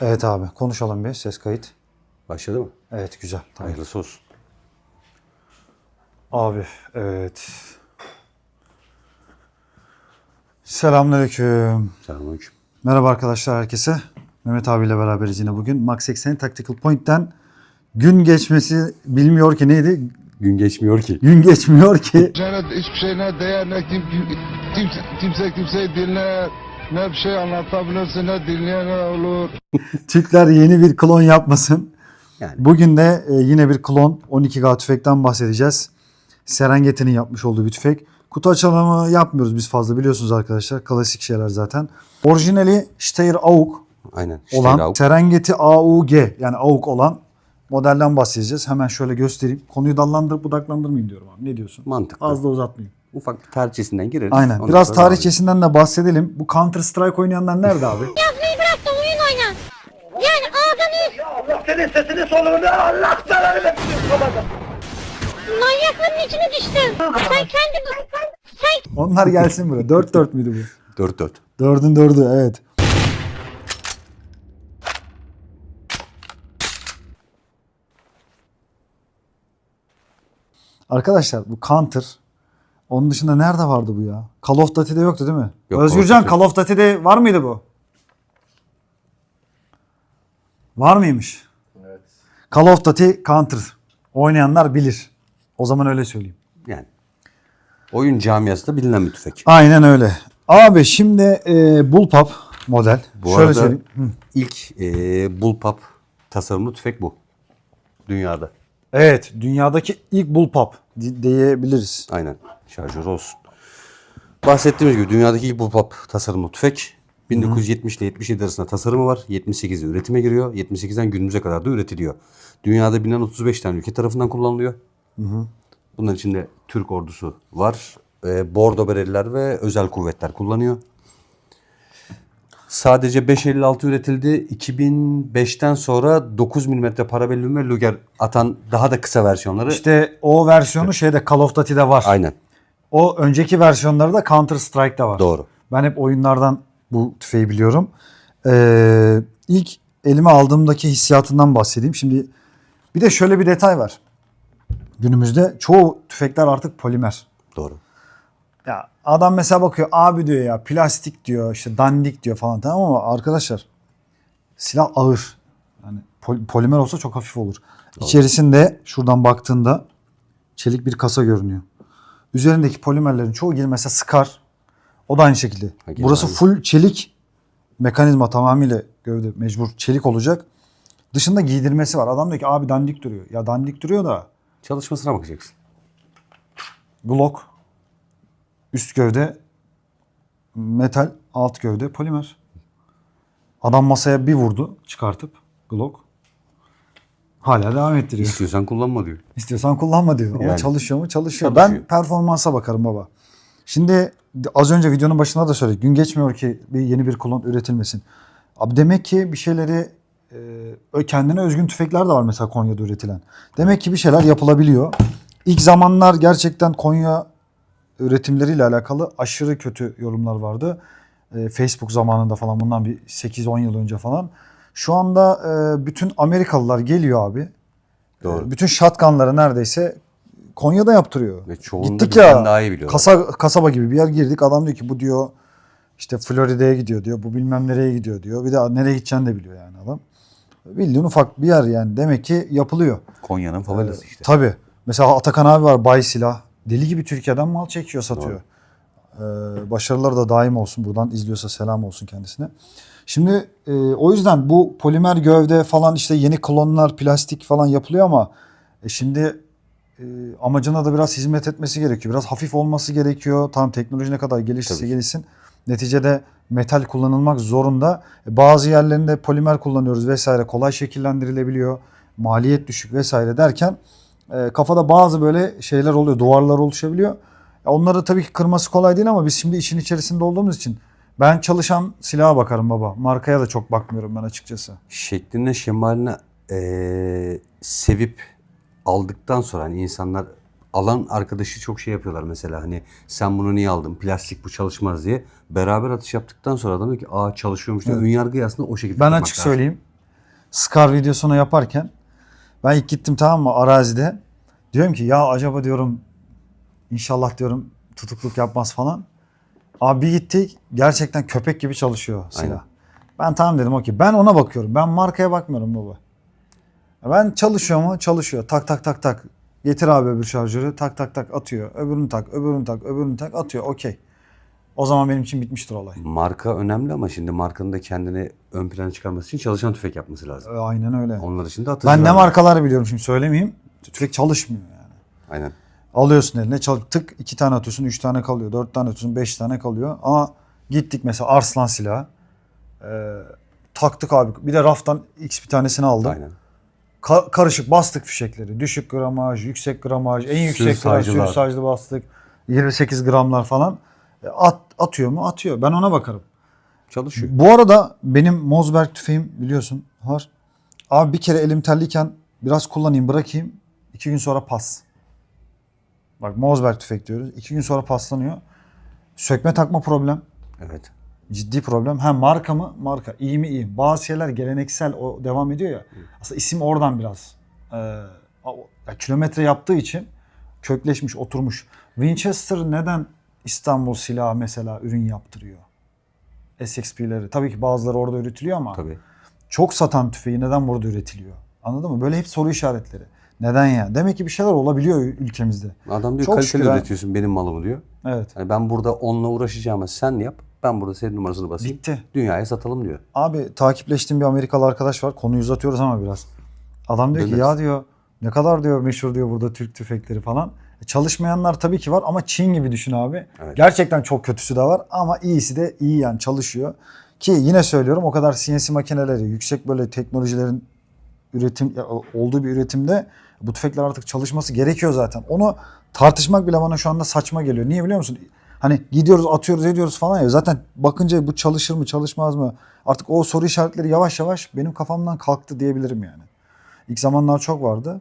Evet abi konuşalım bir ses kayıt. Başladı mı? Evet güzel. Tamam. Hayırlısı olsun. Abi evet. Selamünaleyküm. Selamünaleyküm. Merhaba arkadaşlar herkese. Mehmet abiyle beraberiz yine bugün. Max 80 Tactical Point'ten gün geçmesi bilmiyor ki neydi? Gün geçmiyor ki. Gün geçmiyor ki. hiçbir şeyine değer ne kim, kimse, kimse kimseyi dinler ne bir şey anlatabilirsin ne dinleyen olur. Türkler yeni bir klon yapmasın. Yani Bugün de e, yine bir klon 12K tüfekten bahsedeceğiz. Serengeti'nin yapmış olduğu bir tüfek. Kutu açılımı yapmıyoruz biz fazla biliyorsunuz arkadaşlar. Klasik şeyler zaten. Orijinali Steyr AUG aynen. olan İşte Serengeti AUG yani AUG olan modelden bahsedeceğiz. Hemen şöyle göstereyim. Konuyu dallandırıp budaklandırmayayım diyorum abi. Ne diyorsun? mantıklı. Az da uzatmayayım. Ufak bir tarihçesinden gireriz. Aynen. Ondan Biraz tarihçesinden de bahsedelim. Bu Counter Strike oynayanlar nerede abi? Yazmayı bırak da oyun oyna. Yani ağzını Allah senin sesini soluğunu Allah belanı versin manyaklığın içine düştün. Sen kendi sen Onlar gelsin buraya. 4-4 müydü bu? 4-4. Dördün dördü evet. Arkadaşlar bu Counter onun dışında nerede vardı bu ya? Call of Duty'de yoktu değil mi? Yok, Özgürcan Call Call of Duty'de var mıydı bu? Var mıymış? Evet. Call of Duty Counter. Oynayanlar bilir. O zaman öyle söyleyeyim. Yani. Oyun camiasında bilinen bir tüfek. Aynen öyle. Abi şimdi e, Bullpup model. Bu Şöyle arada söyleyeyim. Hı. ilk e, bullpup tasarımlı tüfek bu. Dünyada. Evet, dünyadaki ilk bullpup di- diyebiliriz. Aynen. Şarjör olsun. Bahsettiğimiz gibi dünyadaki ilk bullpup tasarımlı tüfek. 1970 ile 77 arasında tasarımı var. 78'de üretime giriyor. 78'den günümüze kadar da üretiliyor. Dünyada bilinen 35 tane ülke tarafından kullanılıyor. Bunların içinde Türk ordusu var. E, Bordo Bereliler ve özel kuvvetler kullanıyor. Sadece 5.56 üretildi. 2005'ten sonra 9 mm parabellum ve Luger atan daha da kısa versiyonları. İşte o versiyonu şeyde Call of Duty'de var. Aynen. O önceki versiyonları da Counter Strike'da var. Doğru. Ben hep oyunlardan bu tüfeği biliyorum. Ee, ilk elime aldığımdaki hissiyatından bahsedeyim. Şimdi bir de şöyle bir detay var. Günümüzde çoğu tüfekler artık polimer. Doğru. Ya adam mesela bakıyor abi diyor ya plastik diyor işte dandik diyor falan tamam ama arkadaşlar silah ağır. Yani pol- polimer olsa çok hafif olur. İçerisinde şuradan baktığında çelik bir kasa görünüyor. Üzerindeki polimerlerin çoğu gibi mesela Scar o da aynı şekilde. Ha, Burası aynı. full çelik mekanizma tamamıyla gövde mecbur çelik olacak. Dışında giydirmesi var. Adam diyor ki abi dandik duruyor. Ya dandik duruyor da Çalışmasına bakacaksın. Glock üst gövde metal, alt gövde polimer. Adam masaya bir vurdu çıkartıp Glock. Hala devam ettiriyor. İstiyorsan kullanma diyor. İstiyorsan kullanma diyor. Ama Yani. çalışıyor mu? Çalışıyor. Çalışıyor. Ben performansa bakarım baba. Şimdi az önce videonun başında da söyledik. Gün geçmiyor ki bir yeni bir klon üretilmesin. Abi demek ki bir şeyleri e, kendine özgün tüfekler de var mesela Konya'da üretilen. Demek ki bir şeyler yapılabiliyor. İlk zamanlar gerçekten Konya üretimleriyle alakalı aşırı kötü yorumlar vardı. E, Facebook zamanında falan bundan bir 8-10 yıl önce falan. Şu anda e, bütün Amerikalılar geliyor abi. Doğru. E, bütün shotgunları neredeyse Konya'da yaptırıyor. Ve Gittik ya daha iyi biliyorlar. kasa, kasaba gibi bir yer girdik. Adam diyor ki bu diyor işte Florida'ya gidiyor diyor. Bu bilmem nereye gidiyor diyor. Bir de nereye gideceğini de biliyor yani adam. Bildiğin ufak bir yer yani. Demek ki yapılıyor. Konya'nın favelası işte. Tabii. Mesela Atakan abi var Bay Silah. Deli gibi Türkiye'den mal çekiyor satıyor. Ee, başarıları da daim olsun. Buradan izliyorsa selam olsun kendisine. Şimdi e, o yüzden bu polimer gövde falan işte yeni klonlar plastik falan yapılıyor ama e, şimdi e, amacına da biraz hizmet etmesi gerekiyor. Biraz hafif olması gerekiyor. Tam teknoloji ne kadar gelişirse Tabii gelişsin. Neticede metal kullanılmak zorunda. E, Bazı yerlerinde polimer kullanıyoruz vesaire. Kolay şekillendirilebiliyor. Maliyet düşük vesaire derken e, kafada bazı böyle şeyler oluyor. Duvarlar oluşabiliyor. Onları tabii ki kırması kolay değil ama biz şimdi işin içerisinde olduğumuz için ben çalışan silaha bakarım baba. Markaya da çok bakmıyorum ben açıkçası. Şekline şemaline eee, sevip aldıktan sonra hani insanlar alan arkadaşı çok şey yapıyorlar mesela hani sen bunu niye aldın plastik bu çalışmaz diye beraber atış yaptıktan sonra adam diyor ki aa çalışıyormuş diyor. Ön yargıyı aslında o şekilde Ben açık lazım. söyleyeyim. Scar videosunu yaparken ben ilk gittim tamam mı arazide. Diyorum ki ya acaba diyorum inşallah diyorum tutukluk yapmaz falan. Abi bir gittik gerçekten köpek gibi çalışıyor silah. Aynen. Ben tamam dedim okey. Ben ona bakıyorum. Ben markaya bakmıyorum baba. Ben çalışıyor mu? Çalışıyor. Tak tak tak tak. Getir abi öbür şarjörü. Tak tak tak atıyor. Öbürünü tak, öbürünü tak, öbürünü tak atıyor. Okey. O zaman benim için bitmiştir olay. Marka önemli ama şimdi markanın da kendini ön plana çıkarması için çalışan tüfek yapması lazım. Aynen öyle. Onlar için de atıcı Ben ne var. markaları biliyorum şimdi söylemeyeyim. Tüfek çalışmıyor yani. Aynen. Alıyorsun eline çal tık iki tane atıyorsun, üç tane kalıyor, dört tane atıyorsun, beş tane kalıyor. Ama gittik mesela Arslan silahı. Ee, taktık abi. Bir de raftan x bir tanesini aldım. Aynen. Ka- karışık bastık fişekleri. Düşük gramaj, yüksek gramaj, en yüksek gramaj, sürüsajlı bastık. 28 gramlar falan. E, At, atıyor mu? Atıyor. Ben ona bakarım. Çalışıyor. Bu arada benim Mosberg tüfeğim biliyorsun var. Abi bir kere elim terliyken biraz kullanayım bırakayım. iki gün sonra pas. Bak Mosberg tüfek diyoruz. İki gün sonra paslanıyor. Sökme takma problem. Evet. Ciddi problem. Hem marka mı? Marka. İyi mi? iyi. Bazı şeyler geleneksel o devam ediyor ya. Aslında isim oradan biraz. Ee, ya kilometre yaptığı için kökleşmiş, oturmuş. Winchester neden İstanbul silahı mesela ürün yaptırıyor? SXP'leri. Tabii ki bazıları orada üretiliyor ama Tabii. çok satan tüfeği neden burada üretiliyor? Anladın mı? Böyle hep soru işaretleri. Neden ya? Demek ki bir şeyler olabiliyor ülkemizde. Adam diyor Çok kaliteli şükür üretiyorsun benim malımı diyor. Evet. Yani ben burada onunla uğraşacağıma sen yap. Ben burada senin numarasını basayım. Bitti. Dünyaya satalım diyor. Abi takipleştiğim bir Amerikalı arkadaş var. Konuyu uzatıyoruz ama biraz. Adam diyor ki Döneriz. ya diyor ne kadar diyor meşhur diyor burada Türk tüfekleri falan. E, çalışmayanlar tabii ki var ama Çin gibi düşün abi. Evet. Gerçekten çok kötüsü de var ama iyisi de iyi yani çalışıyor. Ki yine söylüyorum o kadar CNC makineleri, yüksek böyle teknolojilerin üretim olduğu bir üretimde bu tüfekler artık çalışması gerekiyor zaten. Onu tartışmak bile bana şu anda saçma geliyor. Niye biliyor musun? Hani gidiyoruz atıyoruz ediyoruz falan ya. Zaten bakınca bu çalışır mı çalışmaz mı? Artık o soru işaretleri yavaş yavaş benim kafamdan kalktı diyebilirim yani. İlk zamanlar çok vardı.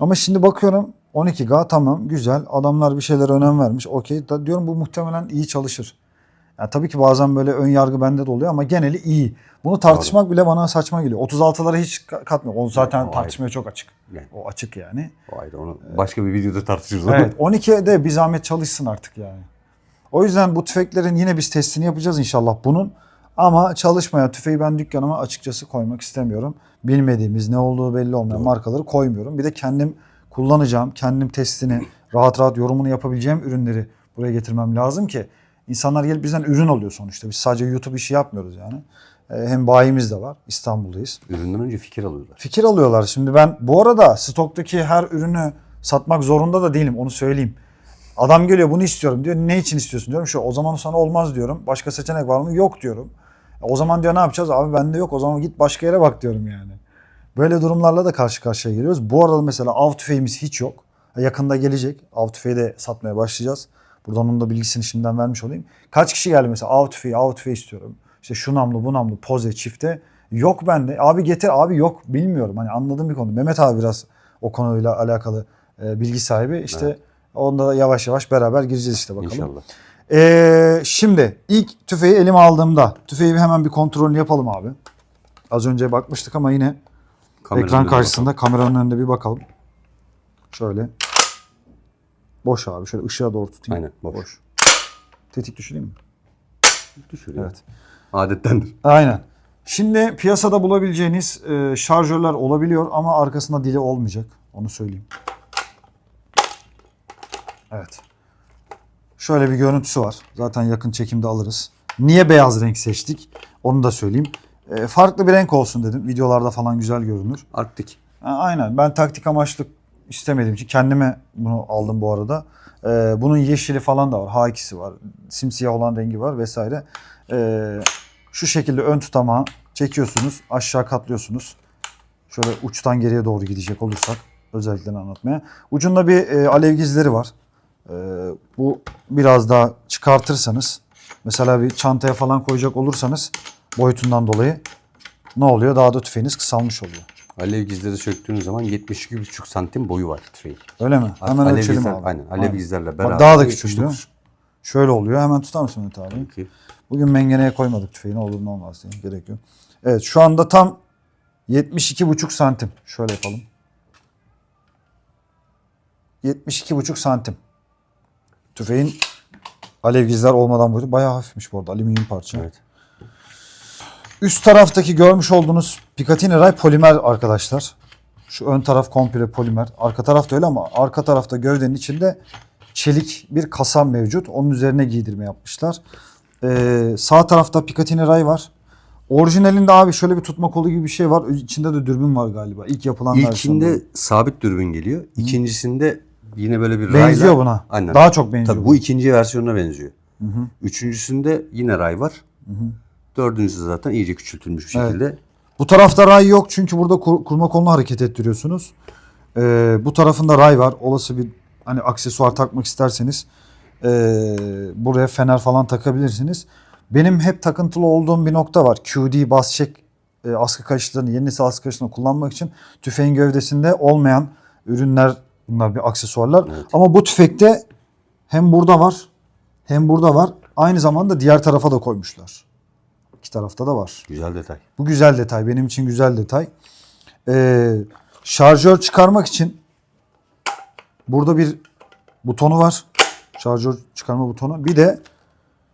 Ama şimdi bakıyorum 12K tamam güzel. Adamlar bir şeylere önem vermiş. Okey diyorum bu muhtemelen iyi çalışır. Yani tabii ki bazen böyle ön yargı bende de oluyor ama geneli iyi. Bunu tartışmak bile bana saçma geliyor. 36'lara hiç ka- katmıyor. O zaten O tartışmaya çok açık. Yani. O açık yani. O ayrı onu başka bir videoda tartışırız. Evet 12'de bir zahmet çalışsın artık yani. O yüzden bu tüfeklerin yine biz testini yapacağız inşallah bunun. Ama çalışmayan tüfeği ben dükkanıma açıkçası koymak istemiyorum. Bilmediğimiz ne olduğu belli olmayan markaları koymuyorum. Bir de kendim kullanacağım, kendim testini rahat rahat yorumunu yapabileceğim ürünleri buraya getirmem lazım ki insanlar gelip bizden ürün alıyor sonuçta. Biz sadece YouTube işi yapmıyoruz yani. Ee, Hem bayimiz de var. İstanbul'dayız Üründen önce fikir alıyorlar. fikir alıyorlar. Şimdi ben bu arada stoktaki her ürünü satmak zorunda da değilim onu söyleyeyim. Adam geliyor bunu istiyorum diyor. Ne için istiyorsun diyorum. Şu o zaman sana olmaz diyorum. Başka seçenek var mı? Yok diyorum. E, O zaman diyor ne yapacağız? Abi bende yok. O zaman git başka yere bak diyorum yani. Böyle durumlarla da karşı karşıya geliyoruz. Bu arada mesela av tüfeğimiz hiç yok. Yakında gelecek. Av tüfeği de satmaya başlayacağız. Buradan onun da bilgisini şimdiden vermiş olayım. Kaç kişi geldi mesela av tüfeği, av tüfeği istiyorum. İşte şu namlu, bu namlu, poze, çifte. Yok bende. Abi getir. Abi yok. Bilmiyorum. Hani anladığım bir konu. Mehmet abi biraz o konuyla alakalı e, bilgi sahibi. İşte onda da yavaş yavaş beraber gireceğiz işte bakalım. İnşallah. Ee, şimdi ilk tüfeği elime aldığımda tüfeği hemen bir kontrolünü yapalım abi. Az önce bakmıştık ama yine Kameranın ekran karşısında kameranın önünde bir bakalım. Şöyle. Boş abi. Şöyle ışığa doğru tutayım. Aynen, boş. Tetik düşüreyim mi? Düşürüyor. Evet. Adettendir. Aynen. Şimdi piyasada bulabileceğiniz e, şarjörler olabiliyor ama arkasında dili olmayacak. Onu söyleyeyim. Evet. Şöyle bir görüntüsü var. Zaten yakın çekimde alırız. Niye beyaz renk seçtik? Onu da söyleyeyim. E, farklı bir renk olsun dedim. Videolarda falan güzel görünür. Arktik. Ha, aynen. Ben taktik amaçlı istemediğim için kendime bunu aldım bu arada. Ee, bunun yeşili falan da var. H2'si var. Simsiyah olan rengi var vesaire. Ee, şu şekilde ön tutamağı çekiyorsunuz. Aşağı katlıyorsunuz. Şöyle uçtan geriye doğru gidecek olursak özelliklerini anlatmaya. Ucunda bir e, alev gizleri var. Ee, bu biraz daha çıkartırsanız mesela bir çantaya falan koyacak olursanız boyutundan dolayı ne oluyor? Daha da tüfeğiniz kısalmış oluyor. Alev gizleri söktüğünüz zaman 72,5 santim boyu var tüfeğin. Öyle mi? Hemen alev ölçelim gizler, abi. Aynen. Alev gizlerle beraber. Bak daha da küçük 79. değil mi? Şöyle oluyor. Hemen tutar mısın Mehmet abi? Peki. Bugün mengeneye koymadık tüfeği. Ne olur ne olmaz diye. Gerek yok. Evet şu anda tam 72,5 santim. Şöyle yapalım. 72,5 santim. Tüfeğin alevgizler olmadan boyutu bayağı hafifmiş bu arada. Alüminyum parça. Evet. Üst taraftaki görmüş olduğunuz Picatinny Ray polimer arkadaşlar. Şu ön taraf komple polimer. Arka taraf da öyle ama arka tarafta gövdenin içinde çelik bir kasa mevcut. Onun üzerine giydirme yapmışlar. Ee, sağ tarafta Picatinny Ray var. Orijinalinde abi şöyle bir tutma kolu gibi bir şey var. İçinde de dürbün var galiba. İlk yapılan versiyonda. İlkinde sabit dürbün geliyor. İkincisinde yine böyle bir benziyor rayla- buna. Aynen. Daha çok benziyor. Tabii bu ikinci versiyonuna benziyor. Üçüncüsünde yine ray var. Dördüncüsü zaten iyice küçültülmüş bir Evet. şekilde. Bu tarafta ray yok çünkü burada kur- kurma kolunu hareket ettiriyorsunuz. Ee, bu tarafında ray var. Olası bir hani aksesuar takmak isterseniz ee, buraya fener falan takabilirsiniz. Benim hep takıntılı olduğum bir nokta var. QD bas çek e, askı kayışlarını, yeni nesil askı kayışlarını kullanmak için tüfeğin gövdesinde olmayan ürünler bunlar bir aksesuarlar. Ama bu tüfekte hem burada var hem burada var. Aynı zamanda diğer tarafa da koymuşlar. İki tarafta da var. Güzel detay. Bu güzel detay. Benim için güzel detay. Ee, şarjör çıkarmak için burada bir butonu var. Şarjör çıkarma butonu. Bir de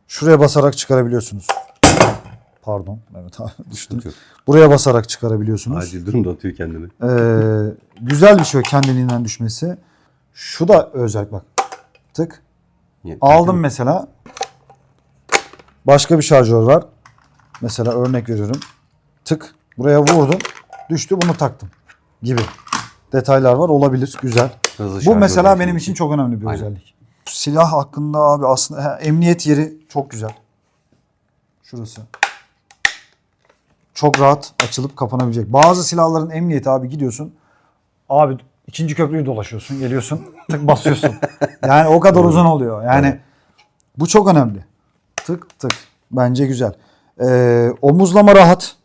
şuraya basarak çıkarabiliyorsunuz. Pardon. Evet abi düştüm. Buraya basarak çıkarabiliyorsunuz. Acil durumda atıyor kendini. Ee, güzel bir şey o kendiliğinden düşmesi. Şu da özel bak. Tık. Aldım mesela. Başka bir şarjör var. Mesela örnek veriyorum. Tık. Buraya vurdum. Düştü bunu taktım. Gibi. Detaylar var. Olabilir. Güzel. Hızlı Bu mesela benim için çok önemli bir Aynen. özellik. Silah hakkında abi aslında ha, emniyet yeri çok güzel. Şurası. Çok rahat açılıp kapanabilecek. Bazı silahların emniyeti abi gidiyorsun. Abi ikinci köprüyü dolaşıyorsun. Geliyorsun. Tık basıyorsun. Yani o kadar uzun oluyor. Yani bu çok önemli. Tık tık. Bence güzel. Ee, omuzlama rahat.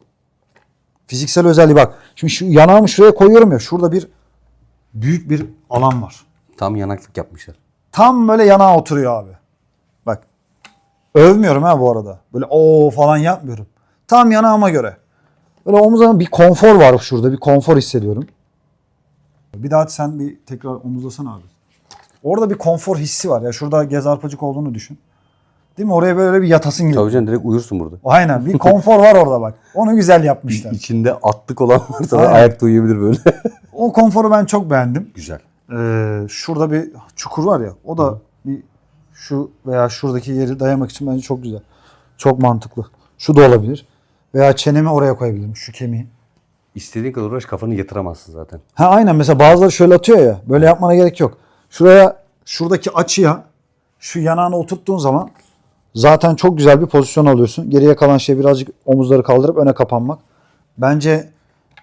Fiziksel özelliği bak. Şimdi şu yanağımı şuraya koyuyorum ya. Şurada bir büyük bir alan var. Tam yanaklık yapmışlar. Tam böyle yanağa oturuyor abi. Bak. Övmüyorum ha bu arada. Böyle o falan yapmıyorum. Tam yanağıma göre. Böyle omuzlarım bir konfor var şurada. Bir konfor hissediyorum. Bir daha sen bir tekrar omuzlasana abi. Orada bir konfor hissi var ya. Şurada gez arpacık olduğunu düşün. Değil mi? Oraya böyle bir yatasın gibi. Tabii canım direkt uyursun burada. Aynen. Bir konfor var orada bak. Onu güzel yapmışlar. İçinde atlık olan varsa da Aynen. ayakta uyuyabilir böyle. O konforu ben çok beğendim. Güzel. Ee, şurada bir çukur var ya o da bir şu veya şuradaki yeri dayamak için bence çok güzel. Çok mantıklı. Şu da olabilir. Veya çenemi oraya koyabilirim şu kemiği. İstediğin kadar uğraş kafanı yatıramazsın zaten. Ha aynen mesela bazıları şöyle atıyor ya böyle yapmana gerek yok. Şuraya şuradaki açıya şu yanağını oturttuğun zaman zaten çok güzel bir pozisyon alıyorsun. Geriye kalan şey birazcık omuzları kaldırıp öne kapanmak. Bence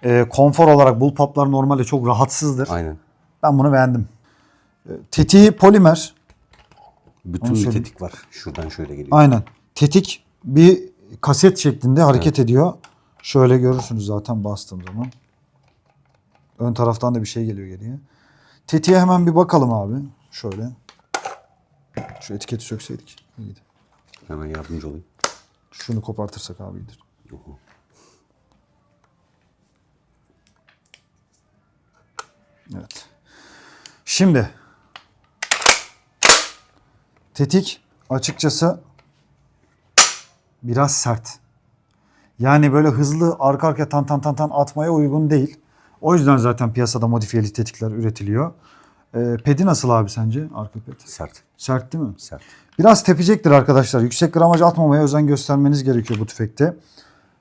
e, konfor olarak bullpuplar normalde çok rahatsızdır. Aynen. Ben bunu beğendim. E, Tetiği polimer. Bütün Onu bir söyleyeyim. tetik var. Şuradan şöyle geliyor. Aynen. Tetik bir kaset şeklinde hareket ediyor. Şöyle görürsünüz zaten bastığım zaman. Ön taraftan da bir şey geliyor geriye. Tetiğe hemen bir bakalım abi. Şöyle. Şu etiketi sökseydik. İyiydi. Hemen yardımcı olayım. Şunu kopartırsak abi iyidir. Evet. Şimdi tetik açıkçası biraz sert. Yani böyle hızlı arka arkaya tan tan tan tan atmaya uygun değil. O yüzden zaten piyasada modifiyeli tetikler üretiliyor. Ee, pedi nasıl abi sence arka ped? Sert. Sert değil mi? Sert. Biraz tepecektir arkadaşlar. Yüksek gramaj atmamaya özen göstermeniz gerekiyor bu tüfekte.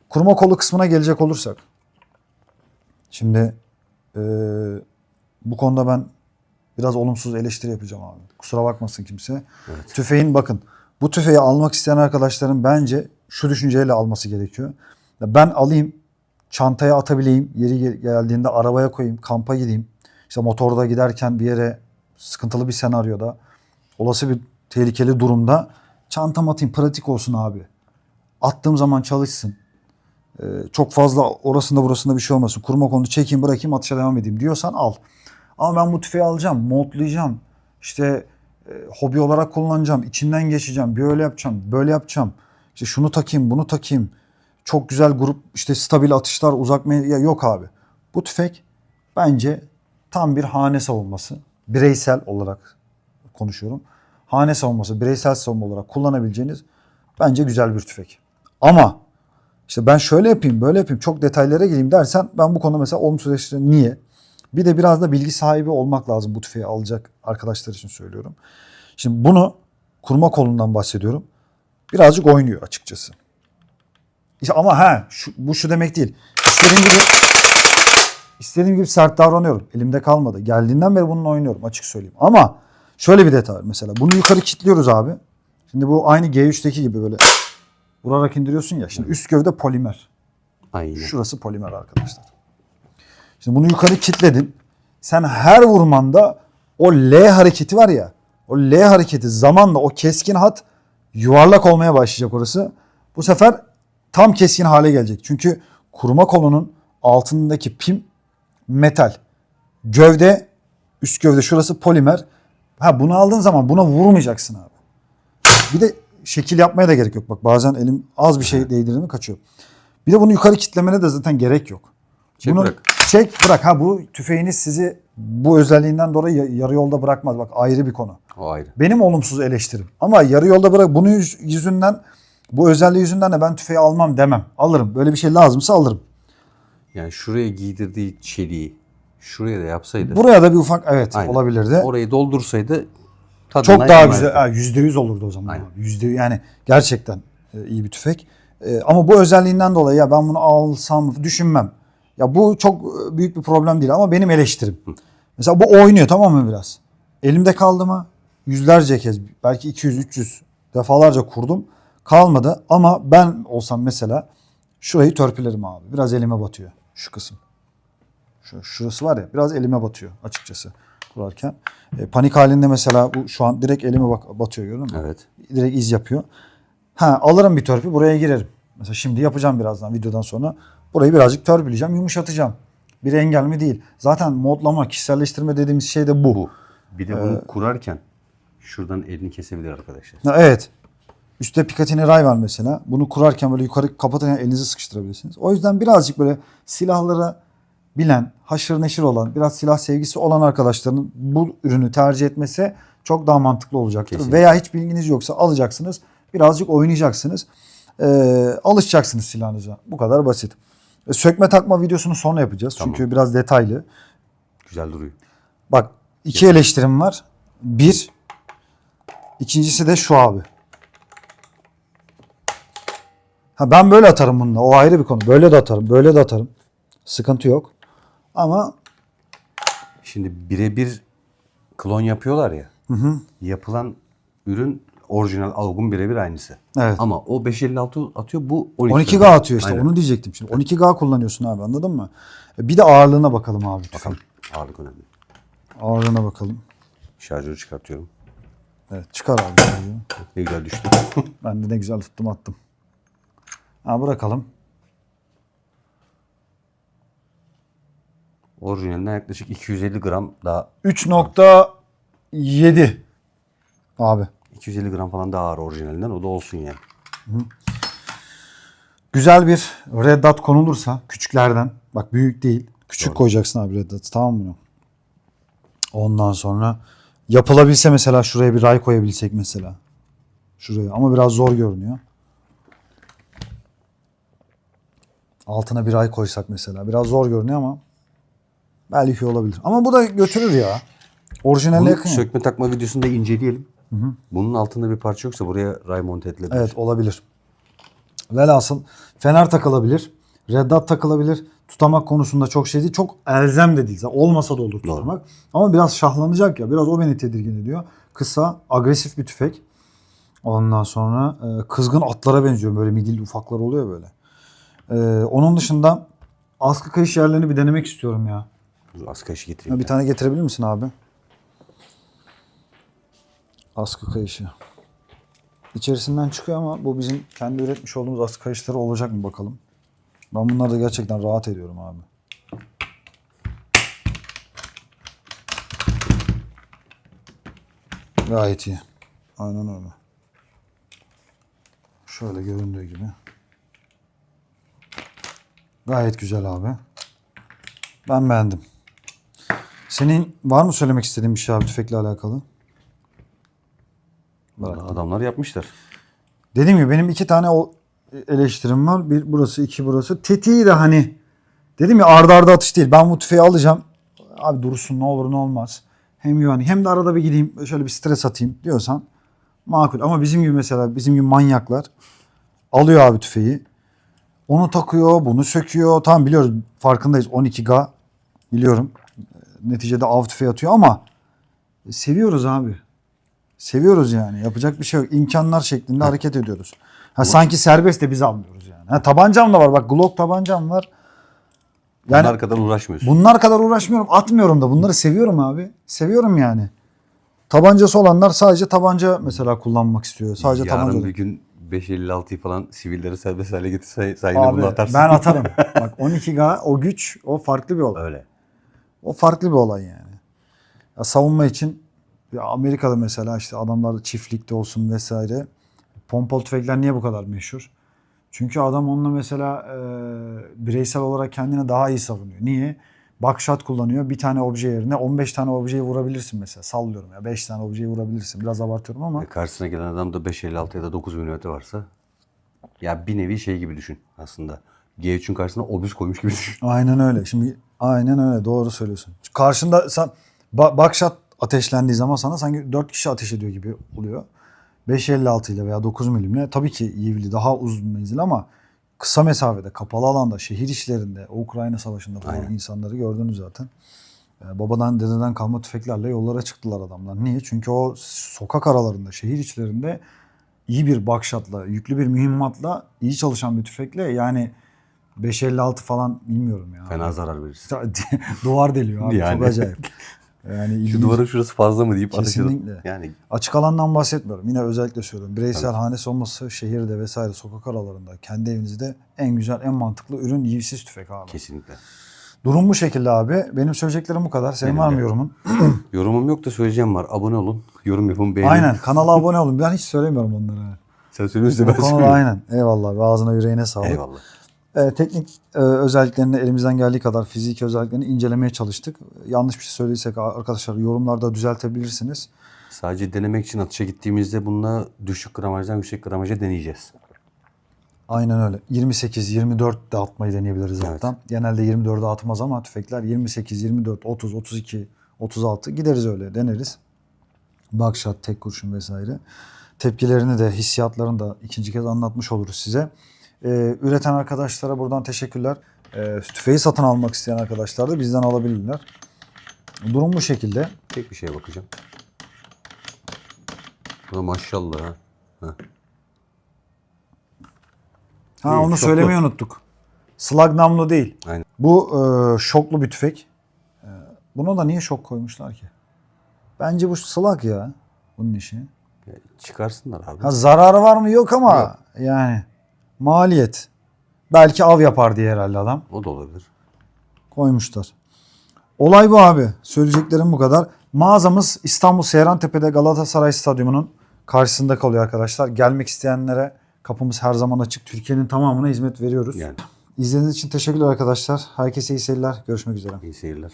Kurma kolu kısmına gelecek olursak. Şimdi eee, bu konuda ben biraz olumsuz eleştiri yapacağım abi. Kusura bakmasın kimse. Tüfeğin bakın bu tüfeği almak isteyen arkadaşların bence şu düşünceyle alması gerekiyor. Ben alayım çantaya atabileyim yeri gel- geldiğinde arabaya koyayım kampa gideyim. İşte motorda giderken bir yere sıkıntılı bir senaryoda olası bir tehlikeli durumda çantam atayım pratik olsun abi. Attığım zaman çalışsın. Ee, çok fazla orasında burasında bir şey olmasın. Kurma konu çekeyim bırakayım atışa devam edeyim diyorsan al. Ama ben bu tüfeği alacağım, modlayacağım. İşte e, hobi olarak kullanacağım, içinden geçeceğim, böyle yapacağım, böyle yapacağım. İşte şunu takayım, bunu takayım. çok güzel grup işte stabil atışlar uzak me- ya yok abi. Bu tüfek bence tam bir hane savunması. Bireysel olarak konuşuyorum. Hane savunması, bireysel savunma olarak kullanabileceğiniz bence güzel bir tüfek. Ama işte ben şöyle yapayım, böyle yapayım, çok detaylara gireyim dersen ben bu konuda mesela olumsuz eleştiririm. Niye? Bir de biraz da bilgi sahibi olmak lazım bu tüfeği alacak arkadaşlar için söylüyorum. Şimdi bunu kurma kolundan bahsediyorum. Birazcık oynuyor açıkçası. İşte ama ha şu, bu şu demek değil. İstediğim gibi istediğim gibi sert davranıyorum. Elimde kalmadı. Geldiğinden beri bununla oynuyorum açık söyleyeyim. Ama şöyle bir detay var mesela. Bunu yukarı kilitliyoruz abi. Şimdi bu aynı G3'teki gibi böyle vurarak indiriyorsun ya. Şimdi üst gövde polimer. Aynen. Şurası polimer arkadaşlar. Şimdi bunu yukarı kilitledin. Sen her vurmanda o L hareketi var ya. O L hareketi zamanla o keskin hat yuvarlak olmaya başlayacak orası. Bu sefer tam keskin hale gelecek. Çünkü kurma kolunun altındaki pim metal. Gövde, üst gövde şurası polimer. Ha bunu aldığın zaman buna vurmayacaksın abi. Bir de şekil yapmaya da gerek yok. Bak bazen elim az bir şey değdirdi mi kaçıyor. Bir de bunu yukarı kitlemene de zaten gerek yok. Çek bunu bırak. çek bırak. Ha bu tüfeğiniz sizi bu özelliğinden dolayı ya- yarı yolda bırakmaz. Bak ayrı bir konu. O ayrı. Benim olumsuz eleştirim. Ama yarı yolda bırak bunun yüz- yüzünden bu özelliği yüzünden de ben tüfeği almam demem. Alırım. Böyle bir şey lazımsa alırım. Yani şuraya giydirdiği çeliği şuraya da yapsaydı. Buraya da bir ufak evet Aynen. olabilirdi. Orayı doldursaydı tadına Çok daha güzel. Yüzde yüz olurdu o zaman. Yüzde yani gerçekten e, iyi bir tüfek. E, ama bu özelliğinden dolayı ya ben bunu alsam düşünmem. Ya bu çok e, büyük bir problem değil ama benim eleştirim. Mesela bu oynuyor tamam mı biraz? Elimde kaldı mı? Yüzlerce kez belki 200-300 defalarca kurdum. Kalmadı ama ben olsam mesela şurayı törpülerim abi. Biraz elime batıyor şu kısım. Şu, şurası var ya biraz elime batıyor açıkçası kurarken. E, panik halinde mesela bu şu an direkt elime bak, batıyor gördün mü? Evet. Direkt iz yapıyor. Ha alırım bir törpü buraya girerim. Mesela şimdi yapacağım birazdan videodan sonra. Burayı birazcık törpüleyeceğim, yumuşatacağım. Bir engel mi değil. Zaten modlama, kişiselleştirme dediğimiz şey de bu. Bu. Bir de bunu Ee, kurarken şuradan elini kesebilir arkadaşlar. Evet. Üstte Picatinny ray var mesela. Bunu kurarken böyle yukarı kapatırken elinizi sıkıştırabilirsiniz. O yüzden birazcık böyle silahları bilen, haşır neşir olan, biraz silah sevgisi olan arkadaşların bu ürünü tercih etmesi çok daha mantıklı olacaktır. Kesinlikle. Veya hiç bilginiz yoksa alacaksınız. Birazcık oynayacaksınız. Ee, alışacaksınız silahınıza. Bu kadar basit. E, Sökme takma videosunu sonra yapacağız. Tamam. Çünkü biraz detaylı. Güzel duruyor. Bak iki eleştirim var. Bir, ikincisi de şu abi. Ha ben böyle atarım bununla. O ayrı bir konu. Böyle de atarım, böyle de atarım. Sıkıntı yok. Ama Şimdi birebir klon yapıyorlar ya. Yapılan ürün orijinal Aug'un birebir aynısı. Evet. Ama o 556 atıyor bu 12. 12G atıyor işte. Aynen. Onu diyecektim şimdi. 12G kullanıyorsun abi anladın mı? E, Bir de ağırlığına bakalım abi. Bakalım. Ağırlık önemli. Ağırlığına bakalım. Şarjörü çıkartıyorum. Evet çıkar abi. Ne güzel düştü. Ben de ne güzel tuttum attım. Ha bırakalım. Orijinalinden yaklaşık 250 gram daha 3.7 abi. 250 gram falan daha ağır orijinalinden o da olsun yani. güzel bir red dot konulursa küçüklerden bak büyük değil küçük koyacaksın abi red dot tamam mı? Ondan sonra yapılabilse mesela şuraya bir ray koyabilsek mesela. Şuraya ama biraz zor görünüyor. Altına bir ray koysak mesela. Biraz zor görünüyor ama belki olabilir. Ama bu da götürür ya. Orijinaline Bunu yakın. ya. sökme takma videosunda inceleyelim. Bunun altında bir parça yoksa buraya ray monte edilebilir. Evet olabilir. Velhasıl fener takılabilir. Reddat takılabilir. Tutamak konusunda çok şey değil. Çok elzem de değil. Zaten Olmasa da olur tutamak. Ama biraz şahlanacak ya. Biraz o beni tedirgin ediyor. Kısa, agresif bir tüfek. Ondan sonra e, kızgın atlara benziyor. Böyle midilli ufaklar oluyor böyle. E, onun dışında askı kayış yerlerini bir denemek istiyorum ya. Dur, Az kaşı Ya getireyim. bir tane getirebilir misin abi? Askı kayışı. İçerisinden çıkıyor ama bu bizim kendi üretmiş olduğumuz askı kayışları olacak mı bakalım. Ben bunlarda gerçekten rahat ediyorum abi. Gayet iyi. Aynen öyle. Şöyle göründüğü gibi. Gayet güzel abi. Ben beğendim. Senin var mı söylemek istediğin bir şey abi tüfekle alakalı? Vallahi adamlar yapmışlar. Dediğim gibi benim iki tane o eleştirim var. Bir burası, iki burası. Tetiği de hani dedim ya arda arda atış değil. Ben bu tüfeği alacağım. Abi dursun ne olur ne olmaz. Hem güvenli hem de arada bir gideyim şöyle bir stres atayım diyorsan makul. Ama bizim gibi mesela bizim gibi manyaklar alıyor abi tüfeği. Onu takıyor, bunu söküyor. Tamam biliyoruz farkındayız 12K biliyorum. Neticede av tüfeği atıyor ama seviyoruz abi. Seviyoruz yani. Yapacak bir şey yok. İmkanlar şeklinde hareket ediyoruz. Ha, sanki serbest de biz almıyoruz yani. Ha, tabancam da var. Bak Glock tabancam var. Yani Bunlar kadar uğraşmıyorsun. bunlar kadar uğraşmıyorum. Atmıyorum da. Bunları seviyorum abi. Seviyorum yani. Tabancası olanlar sadece tabanca mesela kullanmak istiyor. Sadece tabanca. Yarın bir gün 5.56'yı falan sivilleri serbest hale getirse sen yine Abi bunu atarsın. ben atarım. Bak 12K o güç o farklı bir olay. Öyle. O farklı bir olay yani. Ya savunma için ya Amerika'da mesela işte adamlar çiftlikte olsun vesaire. Pompalı tüfekler niye bu kadar meşhur? Çünkü adam onunla mesela e, bireysel olarak kendini daha iyi savunuyor. Niye? Buckshot kullanıyor. Bir tane obje yerine 15 tane objeyi vurabilirsin mesela. Sallıyorum ya 5 tane objeyi vurabilirsin. Biraz abartıyorum ama E, Karşısına gelen adam da 5.56 ya da 9 mm varsa ya bir nevi şey gibi düşün aslında. G3'ün karşısına obüs koymuş gibi düşün. Aynen öyle. Şimdi aynen öyle doğru söylüyorsun. Karşında sen buckshot ateşlendiği zaman sana sanki 4 kişi ateş ediyor gibi oluyor. 5.56 ile veya 9 milimle tabii ki Yivli daha uzun menzil ama kısa mesafede, kapalı alanda, şehir içlerinde, o Ukrayna savaşında falan Aynen. insanları gördünüz zaten. Ee, babadan dededen kalma tüfeklerle yollara çıktılar adamlar. Niye? Çünkü o sokak aralarında, şehir içlerinde iyi bir bakşatla, yüklü bir mühimmatla iyi çalışan bir tüfekle yani 5.56 falan bilmiyorum ya. Fena zarar verirsin. Duvar deliyor abi Yani. çok acayip. Yani Şu duvarın şurası fazla mı deyip Kesinlikle. Yani Açık alandan bahsetmiyorum. Yine özellikle söylüyorum. Bireysel hanesi olması şehirde vesaire sokak aralarında kendi evinizde en güzel en mantıklı ürün yivsiz tüfek abi. kesinlikle. Durum bu şekilde abi. Benim söyleyeceklerim bu kadar. Senin Benim var mı yorumun? Yorumum yok da söyleyeceğim var. Abone olun. Yorum yapın beğenin. Aynen. Kanala abone olun. Ben hiç söylemiyorum onları. Sen söylüyorsun ben söylüyorum. aynen. Eyvallah. Ağzına yüreğine sağlık. Eyvallah. Ee, teknik e, özelliklerini elimizden geldiği kadar fiziki özelliklerini incelemeye çalıştık. Yanlış bir şey söylediysek arkadaşlar yorumlarda düzeltebilirsiniz. Sadece denemek için atışa gittiğimizde bununla düşük gramajdan yüksek gramaja deneyeceğiz. Aynen öyle. 28, 24 de atmayı deneyebiliriz Evet. hatta. Genelde 24'e atmaz ama tüfekler 28, 24, 30, 32, 36 gideriz öyle deneriz. Bakşat, tek kurşun vesaire. Tepkilerini de hissiyatlarını da ikinci kez anlatmış oluruz size. Ee, üreten arkadaşlara buradan teşekkürler. Ee, tüfeği satın almak isteyen arkadaşlar da bizden alabilirler. Durum bu şekilde. Tek bir şeye bakacağım. Buna maşallah ha. ha. Ha onu şoklu. söylemeyi unuttuk. Slug namlu değil. Aynen. Bu e, şoklu bir tüfek. E, buna da niye şok koymuşlar ki? Bence bu slug ya bunun işi. Ya çıkarsınlar abi. Ha zararı var mı yok ama yani maliyet. Belki av yapar diye herhalde adam O da olabilir. koymuşlar. Olay bu abi. Söyleyeceklerim bu kadar. Mağazamız İstanbul Seyrantepe'de Galatasaray Stadyumu'nun karşısında kalıyor arkadaşlar. Gelmek isteyenlere kapımız her zaman açık. Türkiye'nin tamamına hizmet veriyoruz. Yani İzlediğiniz için teşekkürler arkadaşlar. Herkese iyi seyirler. Görüşmek üzere. iyi seyirler.